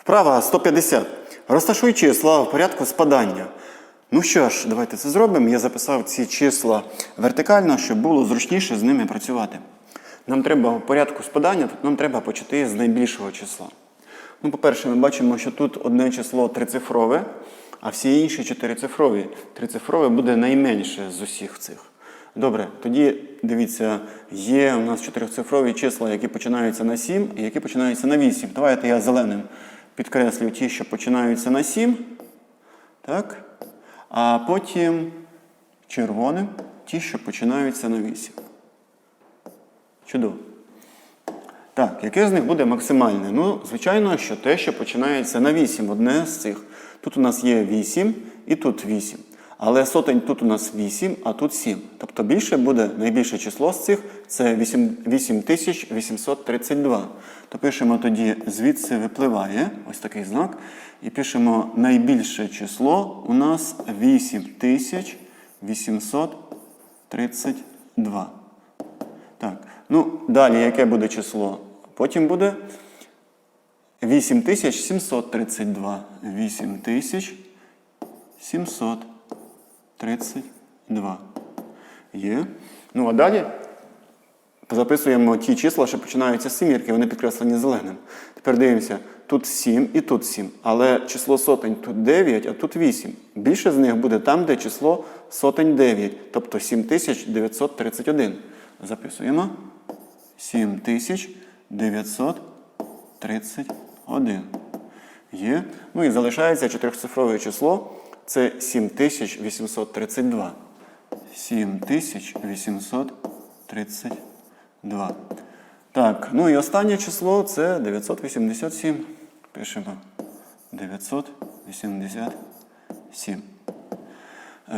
Вправа 150. Розташуй числа в порядку спадання. Ну що ж, давайте це зробимо. Я записав ці числа вертикально, щоб було зручніше з ними працювати. Нам треба в порядку спадання, тут нам треба почати з найбільшого числа. Ну, по-перше, ми бачимо, що тут одне число трицифрове, а всі інші чотирицифрові. Трицифрове буде найменше з усіх цих. Добре, тоді дивіться, є у нас чотирицифрові числа, які починаються на 7 і які починаються на 8. Давайте я зеленим підкреслю ті, що починаються на 7. Так? А потім червоним ті, що починаються на 8. Чудово. Так, яке з них буде максимальне? Ну, звичайно, що те, що починається на 8, одне з цих. Тут у нас є 8 і тут 8. Але сотень тут у нас 8, а тут 7. Тобто більше буде найбільше число з цих це 8832. То пишемо тоді, звідси випливає ось такий знак. І пишемо найбільше число у нас 8832. Так, ну далі яке буде число? Потім буде 8732. 8732. Є. Ну а далі записуємо ті числа, що починаються з сімірки, вони підкреслені зеленим. Тепер дивимося, тут 7 і тут 7. Але число сотень тут 9, а тут 8. Більше з них буде там, де число сотень 9, тобто 7931. Записуємо. 7931. Є. Ну і залишається чотирьохцифрове число. Це 7832. 7832. Так, ну і останнє число це 987. Пишемо 987.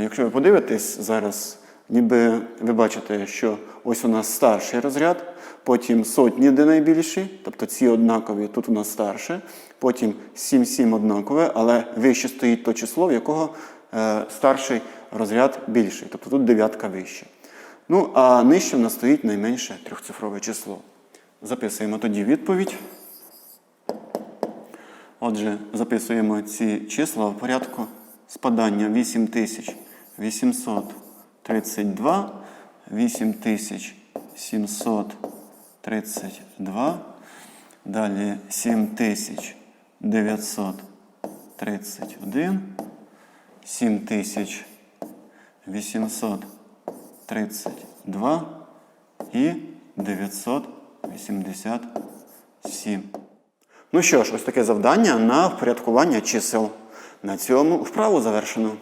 Якщо ви подивитесь зараз, ніби ви бачите, що ось у нас старший розряд, потім сотні, де найбільші, тобто ці однакові, тут у нас старше, потім 7-7 однакове, але вище стоїть то число, в якого е, старший розряд більший, тобто тут дев'ятка вище. Ну, а нижче в нас стоїть найменше трьохцифрове число. Записуємо тоді відповідь. Отже, записуємо ці числа в порядку спадання 8832, 8732, далі 7931, 7832 і 987. Ну що ж, ось таке завдання на впорядкування чисел. На цьому вправу завершено.